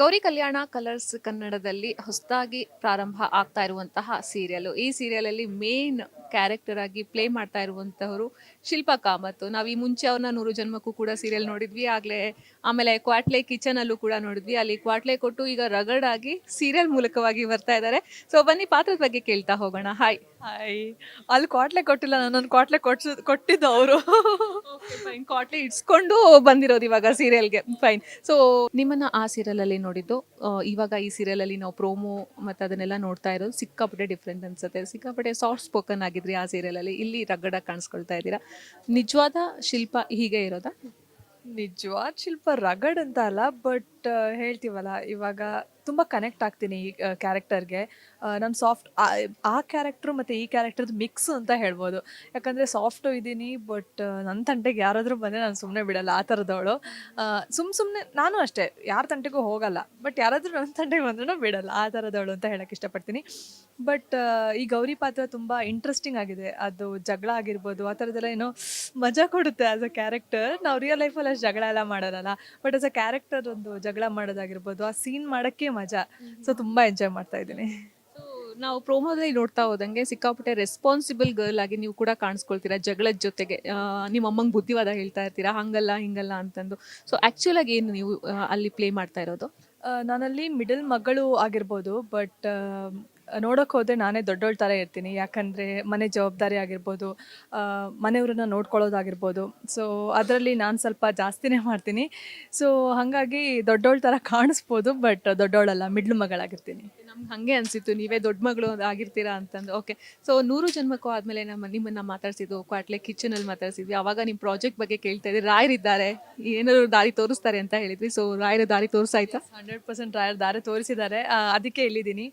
ಗೌರಿ ಕಲ್ಯಾಣ colours ಕನ್ನಡದಲ್ಲಿ ಹೊಸದಾಗಿ ಪ್ರಾರಂಭ ಆಗ್ತಾ ಇರುವಂತಹ ಸೀರಿಯಲ್. ಈ ಸೀರಿಯಲ್ ಅಲ್ಲಿ ಮೇನ್ ಕ್ಯಾರೆಕ್ಟರ್ ಆಗಿ ಪ್ಲೇ ಮಾಡ್ತಾ ಇರುವಂತಹವರು ಶಿಲ್ಪಾ ಕಾಮತ್. ನಾವು ಈ ಮುಂಚೆ ಅವ್ರನ್ನ ನೂರು ಜನ್ಮಕ್ಕೂ ಕೂಡ ಸೀರಿಯಲ್ ನೋಡಿದ್ವಿ. ಆಗ್ಲೇ ಆಮೇಲೆ ಕ್ವಾಟ್ಲೆ ಕಿಚನ್ ಅಲ್ಲೂ ಕೂಡ ನೋಡಿದ್ವಿ. ಅಲ್ಲಿ ಕ್ವಾಟ್ಲೆ ಕೊಟ್ಟು ಈಗ ರಗಡ್ ಆಗಿ ಸೀರಿಯಲ್ ಮೂಲಕವಾಗಿ ಬರ್ತಾ ಇದ್ದಾರೆ. ಸೊ ಬನ್ನಿ ಪಾತ್ರದ ಬಗ್ಗೆ ಕೇಳ್ತಾ ಹೋಗೋಣ. ಹಾಯ್ ಹಾಯ್ ಅಲ್ಲಿ ಕ್ವಾಟ್ಲೆ ಕೊಟ್ಟಿಲ್ಲ ನನ್ನೊಂದು ಕ್ವಾಟ್ಲೆ ಕೊಟ್ಸ ಕೊಟ್ಟಿದ್ದು ಅವರು. ಫೈನ್ ಇಟ್ಸ್ಕೊಂಡು ಇಡ್ಸ್ಕೊಂಡು ಬಂದಿರೋದು ಇವಾಗ ಸೀರಿಯಲ್ಗೆ ಫೈನ್ ಸೊ ನಿಮ್ಮನ್ನ ಆ ಸೀರಿಯಲ್ ಅಲ್ಲಿ ನೋಡಿದ್ದು ಇವಾಗ ಈ ಸೀರಿಯಲ್ ಅಲ್ಲಿ ನಾವು ಪ್ರೋಮೋ ಮತ್ತೆ ಅದನ್ನೆಲ್ಲ ನೋಡ್ತಾ ಇರೋದು ಸಿಕ್ಕಾಪಟ್ಟೆ ಡಿಫ್ರೆಂಟ್ ಅನ್ಸುತ್ತೆ. ಸಿಕ್ಕಾಪಟ್ಟೆ ಸಾಫ್ಟ್ ಸ್ಪೋಕನ್ ಆಗಿದ್ರಿ ಆ ಸೀರಿಯಲ್ ಅಲ್ಲಿ. ಇಲ್ಲಿ ರಗಡ ಕಾಣಿಸ್ಕೊಳ್ತಾ ಇದ್ದೀರಾ. ನಿಜವಾದ ಶಿಲ್ಪ ಹೀಗೆ ಇರೋದಾ? ನಿಜವಾದ ಶಿಲ್ಪ ರಗಡ್ ಅಂತ ಅಲ್ಲ ಬಟ್ ಹೇಳ್ತೀವಲ್ಲ, ಇವಾಗ ತುಂಬ ಕನೆಕ್ಟ್ ಆಗ್ತೀನಿ ಈ ಕ್ಯಾರೆಕ್ಟರ್ಗೆ ನಮ್ಮ ಸಾಫ್ಟ್ ಆ ಕ್ಯಾರೆಕ್ಟ್ರು ಮತ್ತು ಈ ಕ್ಯಾರೆಕ್ಟರ್ದು ಮಿಕ್ಸ್ ಅಂತ ಹೇಳ್ಬೋದು. ಯಾಕಂದರೆ ಸಾಫ್ಟು ಇದ್ದೀನಿ ಬಟ್ ನನ್ನ ತಂಟೆಗೆ ಯಾರಾದರೂ ಬಂದರೆ ನಾನು ಸುಮ್ಮನೆ ಬಿಡಲ್ಲ, ಆ ಥರದವಳು ಸುಮ್ಮ ಸುಮ್ಮನೆ ನಾನು ಅಷ್ಟೇ, ಯಾರ ತಂಟೆಗೂ ಹೋಗಲ್ಲ ಬಟ್ ಯಾರಾದರೂ ನನ್ನ ತಂಟೆಗೆ ಬಂದ್ರೂ ಬಿಡಲ್ಲ, ಆ ಥರದವಳು ಅಂತ ಹೇಳಕ್ಕೆ ಇಷ್ಟಪಡ್ತೀನಿ. ಬಟ್ ಈ ಗೌರಿ ಪಾತ್ರ ತುಂಬ ಇಂಟ್ರೆಸ್ಟಿಂಗ್ ಆಗಿದೆ. ಅದು ಜಗಳ ಆಗಿರ್ಬೋದು, ಆ ಥರದ್ದೆಲ್ಲ ಏನೋ ಮಜಾ ಕೊಡುತ್ತೆ ಆಸ್ ಅ ಕ್ಯಾರೆಕ್ಟರ್ ನಾವು ರಿಯಲ್ ಲೈಫಲ್ಲಿ ಅಷ್ಟು ಜಗಳ ಎಲ್ಲ ಮಾಡೋದಲ್ಲ ಬಟ್ ಆಸ್ ಅ ಕ್ಯಾರೆಕ್ಟರ್ ಒಂದು ಜಗಳ ಮಾಡೋದಾಗಿರ್ಬೋದು, ಆ ಸೀನ್ ಮಾಡೋಕ್ಕೆ ಮಜಾ. ಸೊ ತುಂಬಾ ಎಂಜಾಯ್ ಮಾಡ್ತಾ ಇದ್ದೀನಿ. ನಾವು ಪ್ರೋಮೋದಲ್ಲಿ ನೋಡ್ತಾ ಹೋದಂಗೆ ಸಿಕ್ಕಾಪಟ್ಟೆ ರೆಸ್ಪಾನ್ಸಿಬಲ್ ಗರ್ಲ್ ಆಗಿ ನೀವು ಕೂಡ ಕಾಣಿಸ್ಕೊಳ್ತೀರಾ ಜಗಳದ ಜೊತೆಗೆ. ನಿಮ್ಮ ಅಮ್ಮಂಗೆ ಬುದ್ಧಿವಾದ ಹೇಳ್ತಾ ಇರ್ತೀರಾ ಹಂಗಲ್ಲ ಹಿಂಗಲ್ಲ ಅಂತಂದು. ಸೊ ಆಕ್ಚುಲ್ ಆಗಿ ಏನು ನೀವು ಅಲ್ಲಿ ಪ್ಲೇ ಮಾಡ್ತಾ ಇರೋದು? ನಾನಲ್ಲಿ ಮಿಡಲ್ ಮಗಳು ಆಗಿರ್ಬೋದು ಬಟ್ ನೋಡೋಕೆ ಹೋದರೆ ನಾನೇ ದೊಡ್ಡೋಳ್ ಥರ ಇರ್ತೀನಿ. ಯಾಕಂದರೆ ಮನೆ ಜವಾಬ್ದಾರಿ ಆಗಿರ್ಬೋದು ಮನೆಯವ್ರನ್ನ ನೋಡ್ಕೊಳ್ಳೋದಾಗಿರ್ಬೋದು. ಸೊ ಅದರಲ್ಲಿ ನಾನು ಸ್ವಲ್ಪ ಜಾಸ್ತಿನೇ ಮಾಡ್ತೀನಿ. ಸೊ ಹಾಗಾಗಿ ದೊಡ್ಡೋಳ್ ಥರ ಕಾಣಿಸ್ಬೋದು ಬಟ್ ದೊಡ್ಡೋಳಲ್ಲ, ಮಿಡ್ಲ್ ಮಗಳಾಗಿರ್ತೀನಿ. ನಮ್ಗೆ ಹಂಗೆ ಅನ್ಸಿತ್ತು, ನೀವೇ ದೊಡ್ಡ ಮಗಳು ಆಗಿರ್ತೀರಾ ಅಂತಂದು. ಓಕೆ ಸೊ ನೂರು ಜನ್ಮಕ್ಕೂ ಆದಮೇಲೆ ನಮ್ಮ ನಿಮ್ಮನ್ನು ಮಾತಾಡ್ಸಿದ್ದು ಕ್ವಾಟ್ಲೆ ಕಿಚನಲ್ಲಿ ಮಾತಾಡ್ಸಿದ್ವಿ. ಅವಾಗ ನಿಮ್ಮ ಪ್ರಾಜೆಕ್ಟ್ ಬಗ್ಗೆ ಕೇಳ್ತಾ ರಾಯರ್ ರಾಯರಿದ್ದಾರೆ ಏನಾದ್ರು ದಾರಿ ತೋರಿಸ್ತಾರೆ ಅಂತ ಹೇಳಿದ್ವಿ. ಸೊ ರಾಯರ ದಾರಿ ತೋರಿಸಾಯ್ತಾ? ಹಂಡ್ರೆಡ್ ಪರ್ಸೆಂಟ್ ರಾಯರ್ ದಾರಿ ತೋರಿಸಿದ್ದಾರೆ. ಅದಕ್ಕೆ ಇಲ್ಲಿದ್ದೀನಿ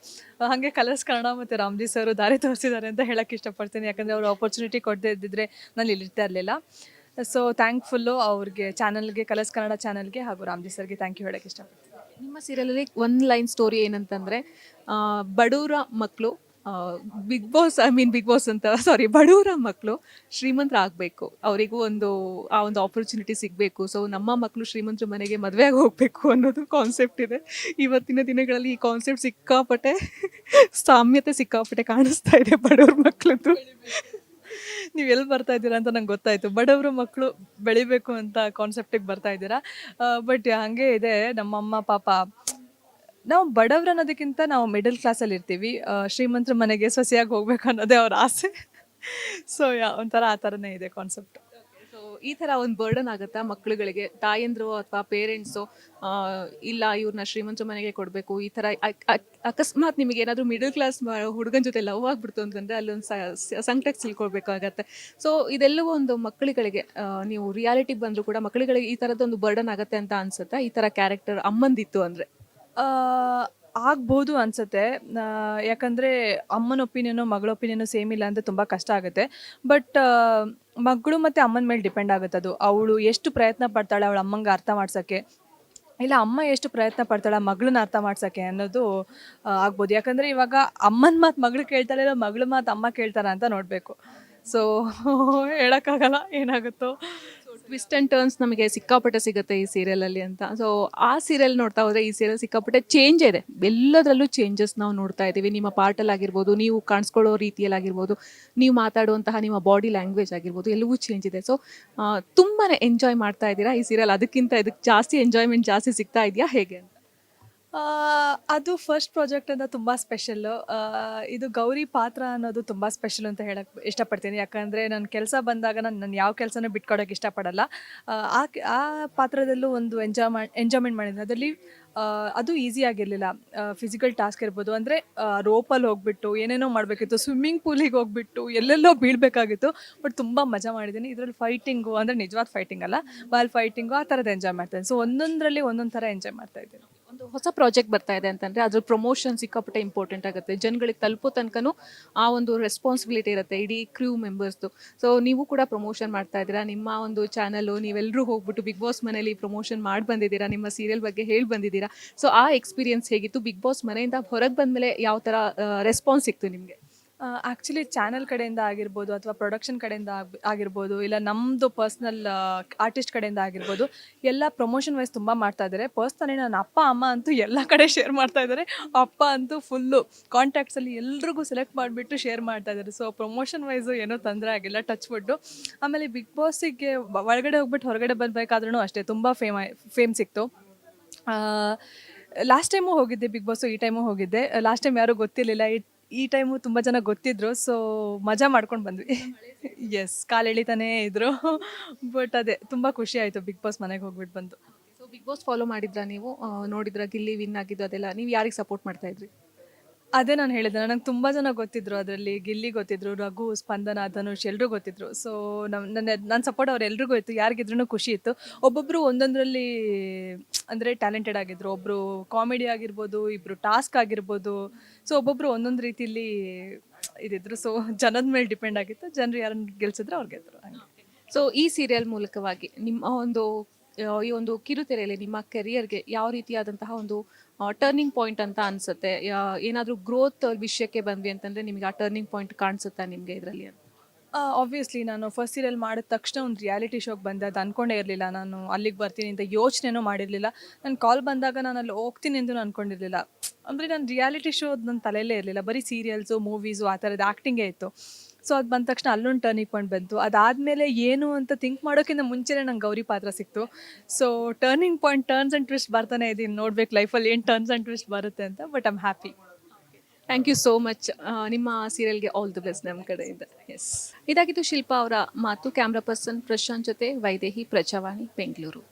ಹಾಗೆ ಕಲರ್ಸ್ ಕನ್ನಡ ಮತ್ತು ರಾಮ್ಜಿ ಸರ್ ದಾರಿ ತೋರಿಸಿದ್ದಾರೆ ಅಂತ ಹೇಳಕ್ಕೆ ಇಷ್ಟಪಡ್ತೀನಿ. ಯಾಕಂದರೆ ಅವರು ಆಪರ್ಚುನಿಟಿ ಕೊಡದೇ ಇದ್ದಿದ್ರೆ ನಾನು ಇಲ್ಲಿರ್ತಾ ಇರಲಿಲ್ಲ. ಸೊ ಥ್ಯಾಂಕ್ಫುಲ್ಲು ಅವ್ರಿಗೆ ಚಾನಲ್ಗೆ ಕಲರ್ಸ್ ಕನ್ನಡ ಚಾನಲ್ಗೆ ಹಾಗೂ ರಾಮ್ಜಿ ಸರ್ಗೆ ಥ್ಯಾಂಕ್ ಯು ಹೇಳೋಕ್ಕೆ ಇಷ್ಟಪಡ್ತೀನಿ. ನಿಮ್ಮ ಸೀರಿಯಲಲ್ಲಿ ಒಂದು ಲೈನ್ ಸ್ಟೋರಿ ಏನಂತಂದ್ರೆ ಬಡೂರ ಮಕ್ಕಳು Big Boss I mean Big Boss ಅಂತ ಸಾರಿ ಬಡವರ ಮಕ್ಕಳು ಶ್ರೀಮಂತರಾಗಬೇಕು. ಅವರಿಗೂ ಒಂದು, ಆ ಒಂದು ಆಪರ್ಚುನಿಟಿ ಸಿಗಬೇಕು. ಸೊ ನಮ್ಮ ಮಕ್ಕಳು ಶ್ರೀಮಂತರ ಮನೆಗೆ ಮದುವೆಯಾಗಿ ಹೋಗಬೇಕು ಅನ್ನೋದು ಕಾನ್ಸೆಪ್ಟ್ ಇದೆ. ಇವತ್ತಿನ ದಿನಗಳಲ್ಲಿ ಈ ಕಾನ್ಸೆಪ್ಟ್ ಸಿಕ್ಕಾಪಟ್ಟೆ, ಸಾಮ್ಯತೆ ಸಿಕ್ಕಾಪಟ್ಟೆ ಕಾಣಿಸ್ತಾ ಇದೆ ಬಡವ್ರ ಮಕ್ಕಳದ್ದು ನೀವು ಎಲ್ಲಿ ಬರ್ತಾ ಇದ್ದೀರಾ ಅಂತ ನಂಗೆ ಗೊತ್ತಾಯ್ತು. ಬಡವರು ಮಕ್ಕಳು ಬೆಳಿಬೇಕು ಅಂತ ಕಾನ್ಸೆಪ್ಟಿಗೆ ಬರ್ತಾ ಇದ್ದೀರಾ. ಬಟ್ ಹಾಗೆ ಇದೆ. ನಮ್ಮಮ್ಮ, ಪಾಪ, ನಾವು ಬಡವ್ರು ಅನ್ನೋದಕ್ಕಿಂತ ನಾವು ಮಿಡಲ್ ಕ್ಲಾಸಲ್ಲಿ ಇರ್ತೀವಿ. ಶ್ರೀಮಂತರ ಮನೆಗೆ ಸೊಸೆಯಾಗಿ ಹೋಗ್ಬೇಕು ಅನ್ನೋದೇ ಅವ್ರ ಆಸೆ. ಸೊ ಯಾ, ಒಂಥರ ಆ ಥರನೇ ಇದೆ ಕಾನ್ಸೆಪ್ಟ್ ಈ ತರ ಒಂದು ಬರ್ಡನ್ ಆಗುತ್ತಾ ಮಕ್ಕಳುಗಳಿಗೆ ತಾಯಂದ್ರು ಅಥವಾ ಪೇರೆಂಟ್ಸು ಇಲ್ಲ ಇವ್ರನ್ನ ಶ್ರೀಮಂತ ಮನೆಗೆ ಕೊಡಬೇಕು ಈ ತರ ಅಕ್- ಅಕ್- ಅಕಸ್ಮಾತ್ ನಿಮಗೆ ಏನಾದರೂ ಮಿಡಲ್ ಕ್ಲಾಸ್ ಹುಡುಗನ ಜೊತೆ ಲವ್ ಆಗ್ಬಿಡ್ತು ಅಂತಂದ್ರೆ ಅಲ್ಲೊಂದು ಸಂಕಟಕ್ಕೆ ಸಿಲ್ಕೊಳ್ಬೇಕಾಗತ್ತೆ ಸೊ ಇದೆಲ್ಲವೂ ಒಂದು ಮಕ್ಕಳುಗಳಿಗೆ ನೀವು ರಿಯಾಲಿಟಿ ಬಂದರೂ ಕೂಡ ಮಕ್ಕಳುಗಳಿಗೆ ಈ ಥರದ್ದೊಂದು ಬರ್ಡನ್ ಆಗುತ್ತೆ ಅಂತ ಅನ್ಸುತ್ತಾ? ಈ ಥರ ಕ್ಯಾರೆಕ್ಟರ್ ಅಮ್ಮಂದಿತ್ತು ಅಂದರೆ? ಆಗ್ಬೋದು ಅನ್ಸುತ್ತೆ. ಆ, ಯಾಕಂದ್ರೆ ಅಮ್ಮನ ಒಪಿನಿಯನು ಮಗಳ ಒಪಿನಿಯನು ಸೇಮ್ ಇಲ್ಲ ಅಂತ ತುಂಬ ಕಷ್ಟ ಆಗುತ್ತೆ. ಬಟ್ ಮಗಳು ಮತ್ತು ಅಮ್ಮನ ಮೇಲೆ ಡಿಪೆಂಡ್ ಆಗುತ್ತೆ ಅದು ಅವಳು ಎಷ್ಟು ಪ್ರಯತ್ನ ಪಡ್ತಾಳೆ ಅವಳ ಅಮ್ಮಂಗೆ ಅರ್ಥ ಮಾಡ್ಸೋಕ್ಕೆ. ಇಲ್ಲ, ಅಮ್ಮ ಎಷ್ಟು ಪ್ರಯತ್ನ ಪಡ್ತಾಳೆ ಮಗಳನ್ನ ಅರ್ಥ ಮಾಡ್ಸೋಕ್ಕೆ ಅನ್ನೋದು ಆಗ್ಬೋದು. ಯಾಕಂದರೆ ಇವಾಗ ಅಮ್ಮನ ಮಾತು ಮಗಳು ಕೇಳ್ತಾಳೆ ಇಲ್ಲ ಮಗಳ ಮಾತು ಅಮ್ಮ ಕೇಳ್ತಾರ ಅಂತ ನೋಡಬೇಕು. ಸೊ ಹೇಳೋಕ್ಕಾಗಲ್ಲ, ಏನಾಗುತ್ತೋ. ಟ್ವಿಸ್ಟ್ ಅಂಡ್ ಟರ್ನ್ಸ್ ನಮಗೆ ಸಿಕ್ಕಾಪಟ್ಟೆ ಸಿಗುತ್ತೆ ಈ ಸೀರಿಯಲಲ್ಲಿ ಅಂತ. ಸೊ ಆ ಸೀರಿಯಲ್ ನೋಡ್ತಾ ಹೋದ್ರೆ ಈ ಸೀರಿಯಲ್ ಸಿಕ್ಕಾಪಟ್ಟೆ ಚೇಂಜ್ ಇದೆ. ಎಲ್ಲದರಲ್ಲೂ ಚೇಂಜಸ್ ನಾವು ನೋಡ್ತಾ ಇದ್ದೀವಿ. ನಿಮ್ಮ ಪಾರ್ಟಲ್ಲಿ ಆಗಿರ್ಬೋದು ನೀವು ಕಾಣಿಸ್ಕೊಳ್ಳೋ ರೀತಿಯಲ್ಲಿ ಆಗಿರ್ಬೋದು ನೀವು ಮಾತಾಡುವಂತಹ ನಿಮ್ಮ ಬಾಡಿ ಲ್ಯಾಂಗ್ವೇಜ್ ಆಗಿರ್ಬೋದು, ಎಲ್ಲವೂ ಚೇಂಜ್ ಇದೆ. ಸೊ ತುಂಬಾ ಎಂಜಾಯ್ ಮಾಡ್ತಾ ಇದ್ದೀರಾ ಈ ಸೀರಿಯಲ್? ಅದಕ್ಕಿಂತ ಇದಕ್ಕೆ ಜಾಸ್ತಿ ಎಂಜಾಯ್ಮೆಂಟ್ ಜಾಸ್ತಿ ಸಿಗ್ತಾ ಇದೆಯಾ? ಹೇಗೆ ಅಂತ? ಅದು ಫಸ್ಟ್ ಪ್ರಾಜೆಕ್ಟ್ ಅಂತ ತುಂಬ ಸ್ಪೆಷಲ್ಲು ಇದು ಗೌರಿ ಪಾತ್ರ ಅನ್ನೋದು ತುಂಬ ಸ್ಪೆಷಲ್ ಅಂತ ಹೇಳಕ್ಕೆ ಇಷ್ಟಪಡ್ತೀನಿ. ಯಾಕಂದರೆ ನನ್ನ ಕೆಲಸ ಬಂದಾಗ ನಾನು ನಾನು ಯಾವ ಕೆಲಸನೂ ಬಿಟ್ಕೊಡೋಕೆ ಇಷ್ಟಪಡಲ್ಲ. ಆ, ಆ ಪಾತ್ರದಲ್ಲೂ ಒಂದು ಎಂಜಾಯ್ ಎಂಜಾಯ್ಮೆಂಟ್ ಮಾಡಿದ್ದೆ ಅದರಲ್ಲಿ ಅದು ಈಸಿ ಆಗಿರಲಿಲ್ಲ. ಫಿಸಿಕಲ್ ಟಾಸ್ಕ್ ಇರ್ಬೋದು. ಅಂದರೆ ರೋಪಲ್ಲಿ ಹೋಗ್ಬಿಟ್ಟು ಏನೇನೋ ಮಾಡಬೇಕಿತ್ತು. ಸ್ವಿಮ್ಮಿಂಗ್ ಪೂಲಿಗೆ ಹೋಗ್ಬಿಟ್ಟು ಎಲ್ಲೆಲ್ಲೋ ಬೀಳಬೇಕಾಗಿತ್ತು. ಬಟ್ ತುಂಬ ಮಜಾ ಮಾಡಿದ್ದೀನಿ. ಇದರಲ್ಲಿ ಫೈಟಿಂಗು ಅಂದರೆ ನಿಜವಾದ ಫೈಟಿಂಗ್ ಅಲ್ಲ. ಬಾಲ್ ಫೈಟಿಂಗು ಆ ಥರದ ಎಂಜಾಯ್ ಮಾಡ್ತಾಯಿದ್ದೀನಿ ಸೊ ಒಂದೊಂದರಲ್ಲಿ ಒಂದೊಂದು ಥರ ಎಂಜಾಯ್ ಮಾಡ್ತಾ ಇದ್ದೀನಿ. ಒಂದು ಹೊಸ ಪ್ರಾಜೆಕ್ಟ್ ಬರ್ತಾ ಇದೆ ಅಂತಂದ್ರೆ ಅದ್ರ ಪ್ರಮೋಷನ್ ಸಿಕ್ಕಾಪಟ್ಟೆ ಇಂಪಾರ್ಟೆಂಟ್ ಆಗುತ್ತೆ. ಜನಗಳಿಗೆ ತಲುಪೋ ತನಕನೂ ಆ ಒಂದು ರೆಸ್ಪಾನ್ಸಿಬಿಲಿಟಿ ಇರುತ್ತೆ ಇಡೀ ಕ್ರೂ ಮೆಂಬರ್ಸ್ದು ಸೊ ನೀವು ಕೂಡ ಪ್ರಮೋಷನ್ ಮಾಡ್ತಾ ಇದ್ದೀರಾ? ನಿಮ್ಮ ಒಂದು ಚಾನಲು ನೀವೆಲ್ಲರೂ ಹೋಗ್ಬಿಟ್ಟು ಬಿಗ್ ಬಾಸ್ ಮನೇಲಿ ಪ್ರಮೋಷನ್ ಮಾಡಿ ಬಂದಿದ್ದೀರಾ ನಿಮ್ಮ ಸೀರಿಯಲ್ ಬಗ್ಗೆ ಹೇಳಿ ಬಂದಿದ್ದೀರಾ? ಸೊ ಆ ಎಕ್ಸ್ಪೀರಿಯನ್ಸ್ ಹೇಗಿತ್ತು? ಬಿಗ್ ಬಾಸ್ ಮನೆಯಿಂದ ಹೊರಗೆ ಬಂದಮೇಲೆ ಯಾವ ಥರ ರೆಸ್ಪಾನ್ಸ್ ಸಿಕ್ತು ನಿಮಗೆ? ಆ್ಯಕ್ಚುಲಿ ಚಾನೆಲ್ ಕಡೆಯಿಂದ ಆಗಿರ್ಬೋದು ಅಥವಾ ಪ್ರೊಡಕ್ಷನ್ ಕಡೆಯಿಂದ ಆಗ್, ಆಗಿರ್ಬೋದು ಇಲ್ಲ ನಮ್ಮದು ಪರ್ಸ್ನಲ್ ಆರ್ಟಿಸ್ಟ್ ಕಡೆಯಿಂದ ಆಗಿರ್ಬೋದು ಎಲ್ಲ ಪ್ರಮೋಷನ್ ವೈಸ್ ತುಂಬ ಮಾಡ್ತಾ ಇದ್ದಾರೆ ಪರ್ಸ್ನಲಿ ನನ್ನ ಅಪ್ಪ, ಅಮ್ಮ ಅಂತೂ ಎಲ್ಲ ಕಡೆ ಶೇರ್ ಮಾಡ್ತಾ ಇದ್ದಾರೆ ಅಪ್ಪ ಅಂತೂ ಫುಲ್ಲು ಕಾಂಟ್ಯಾಕ್ಟ್ಸಲ್ಲಿ ಎಲ್ರಿಗೂ ಸೆಲೆಕ್ಟ್ ಮಾಡಿಬಿಟ್ಟು ಶೇರ್ ಮಾಡ್ತಾ ಇದ್ದಾರೆ ಸೊ ಪ್ರಮೋಷನ್ ವೈಸು ಏನೂ ತೊಂದರೆ ಆಗಿಲ್ಲ ಟಚ್ ವುಡ್ಡು ಆಮೇಲೆ ಬಿಗ್ ಬಾಸಿಗೆ ಒಳಗಡೆ ಹೋಗ್ಬಿಟ್ಟು ಹೊರಗಡೆ ಬರಬೇಕಾದ್ರೂ ಅಷ್ಟೇ ತುಂಬ ಫೇಮ ಫೇಮ್ ಸಿಕ್ತು. ಲಾಸ್ಟ್ ಟೈಮು ಹೋಗಿದ್ದೆ ಬಿಗ್ ಬಾಸು ಈ ಟೈಮು ಹೋಗಿದ್ದೆ. ಲಾಸ್ಟ್ ಟೈಮ್ ಯಾರೂ ಗೊತ್ತಿರಲಿಲ್ಲ, ಈ ಈ ಟೈಮು ತುಂಬ ಜನ ಗೊತ್ತಿದ್ರು ಸೊ ಮಜಾ ಮಾಡ್ಕೊಂಡು ಬಂದ್ವಿ. ಎಸ್ ಕಾಲು ಎಳಿತಾನೇ ಇದ್ರು. ಬಟ್ ಅದೇ, ತುಂಬ ಖುಷಿ ಆಯಿತು ಬಿಗ್ ಬಾಸ್ ಮನೆಗೆ ಹೋಗ್ಬಿಟ್ಟು ಬಂದು. ಸೊ ಬಿಗ್ ಬಾಸ್ ಫಾಲೋ ಮಾಡಿದ್ರಾ ನೀವು? ನೋಡಿದ್ರ ನೋಡಿದ್ರಾ ಗಿಲ್ಲಿ ವಿನ್ ಆಗಿದ್ದು ಅದೆಲ್ಲ? ನೀವು ಯಾರಿಗೆ ಸಪೋರ್ಟ್ ಮಾಡ್ತಾ ಇದ್ರಿ? ಅದೇ ನಾನು ಹೇಳಿದೆ ನನಗೆ ತುಂಬ ಜನ ಗೊತ್ತಿದ್ರು ಅದರಲ್ಲಿ. ಗಿಲ್ಲಿ ಗೊತ್ತಿದ್ರು, ರಘು, ಸ್ಪಂದನ, ಧನುಷ್ ಎಲ್ಲರೂ ಗೊತ್ತಿದ್ರು. ಸೊ ನಮ್ಮ ನನ್ನ ನನ್ನ ಸಪೋರ್ಟ್ ಅವ್ರು ಎಲ್ರಿಗೂ ಇತ್ತು ಯಾರಿಗಿದ್ರೂ ಖುಷಿ ಇತ್ತು. ಒಬ್ಬೊಬ್ಬರು ಒಂದೊಂದರಲ್ಲಿ, ಅಂದರೆ ಟ್ಯಾಲೆಂಟೆಡ್ ಆಗಿದ್ರು. ಒಬ್ಬರು ಕಾಮಿಡಿ ಆಗಿರ್ಬೋದು ಇಬ್ಬರು ಟಾಸ್ಕ್ ಆಗಿರ್ಬೋದು. ಸೊ ಒಬ್ಬೊಬ್ಬರು ಒಂದೊಂದು ರೀತಿಯಲ್ಲಿ ಇದಿದ್ರು. ಸೊ ಜನದ ಮೇಲೆ ಡಿಪೆಂಡ್ ಆಗಿತ್ತು. ಜನರು ಯಾರನ್ನು ಗೆಲ್ಸಿದ್ರು ಅವ್ರು ಗೆದ್ರು. ಹಂಗೆ. ಸೊ ಈ ಸೀರಿಯಲ್ ಮೂಲಕವಾಗಿ ನಿಮ್ಮ ಒಂದು ಈ ಒಂದು ಕಿರುತೆರೆಯಲ್ಲಿ ನಿಮ್ಮ ಕೆರಿಯರ್ಗೆ ಯಾವ ರೀತಿಯಾದಂತಹ ಒಂದು ಟರ್ನಿಂಗ್ ಪಾಯಿಂಟ್ ಅಂತ ಅನ್ಸುತ್ತೆ? ಏನಾದರೂ ಗ್ರೋತ್ ವಿಷಯಕ್ಕೆ ಬಂದ್ವಿ ಅಂತಂದ್ರೆ ನಿಮಗೆ ಆ ಟರ್ನಿಂಗ್ ಪಾಯಿಂಟ್ ಕಾಣಿಸುತ್ತಾ ನಿಮಗೆ ಇದರಲ್ಲಿ ಅಂತ? ಆಬ್ವಿಯಸ್ಲಿ ನಾನು ಫಸ್ಟ್ ಸೀರಿಯಲ್ ಮಾಡಿದ ತಕ್ಷಣ ಒಂದು ರಿಯಾಲಿಟಿ ಶೋಗೆ ಬಂದೆ. ಅದು ಅಂದ್ಕೊಂಡೇ ಇರಲಿಲ್ಲ. ನಾನು ಅಲ್ಲಿಗೆ ಬರ್ತೀನಿ ಅಂತ ಯೋಚನೆನೂ ಮಾಡಿರಲಿಲ್ಲ. ನಾನು ಕಾಲ್ ಬಂದಾಗ ನಾನು ಅಲ್ಲಿ ಹೋಗ್ತೀನಿ ಎಂದು ಅಂದ್ಕೊಂಡಿರಲಿಲ್ಲ ಅಂದರೆ ನಾನು ರಿಯಾಲಿಟಿ ಶೋ ನನ್ನ ತಲೆಯಲ್ಲೇ ಇರಲಿಲ್ಲ. ಬರೀ ಸೀರಿಯಲ್ಸು ಮೂವೀಸು ಆ ಥರದ್ದು ಆ್ಯಕ್ಟಿಂಗೇ ಇತ್ತು. ಸೊ ಅದು ಬಂದ ತಕ್ಷಣ ಅಲ್ಲೊಂದು ಟರ್ನಿಂಗ್ ಪಾಯಿಂಟ್ ಬಂತು. ಅದಾದಮೇಲೆ ಏನು ಅಂತ ಥಿಂಕ್ ಮಾಡೋಕ್ಕಿಂತ ಮುಂಚೆನೇ ನಂಗೆ ಗೌರಿ ಪಾತ್ರ ಸಿಕ್ತು. So turning point turns and twist ಬರ್ತಾನೆ ಇದ್ದೀನಿ ನೋಡ್ಬೇಕು ಲೈಫಲ್ಲಿ ಏನು ಟರ್ನ್ಸ್ ಆ್ಯಂಡ್ ಟ್ವಿಸ್ಟ್ ಬರುತ್ತೆ ಅಂತ but I'm happy thank you so much ನಿಮ್ಮ ಸೀರಿಯಲ್ಗೆ ಆಲ್ ದಿ ಬೆಸ್ಟ್ ನಮ್ಮ ಕಡೆಯಿಂದ. ಎಸ್ ಇದಾಗಿತ್ತು ಶಿಲ್ಪಾ ಅವರ ಮಾತು. ಕ್ಯಾಮ್ರಾ ಪರ್ಸನ್ ಪ್ರಶಾಂತ್ ಜೊತೆ ವೈದೇಹಿ ಪ್ರಜಾವಾಣಿ, ಬೆಂಗಳೂರು.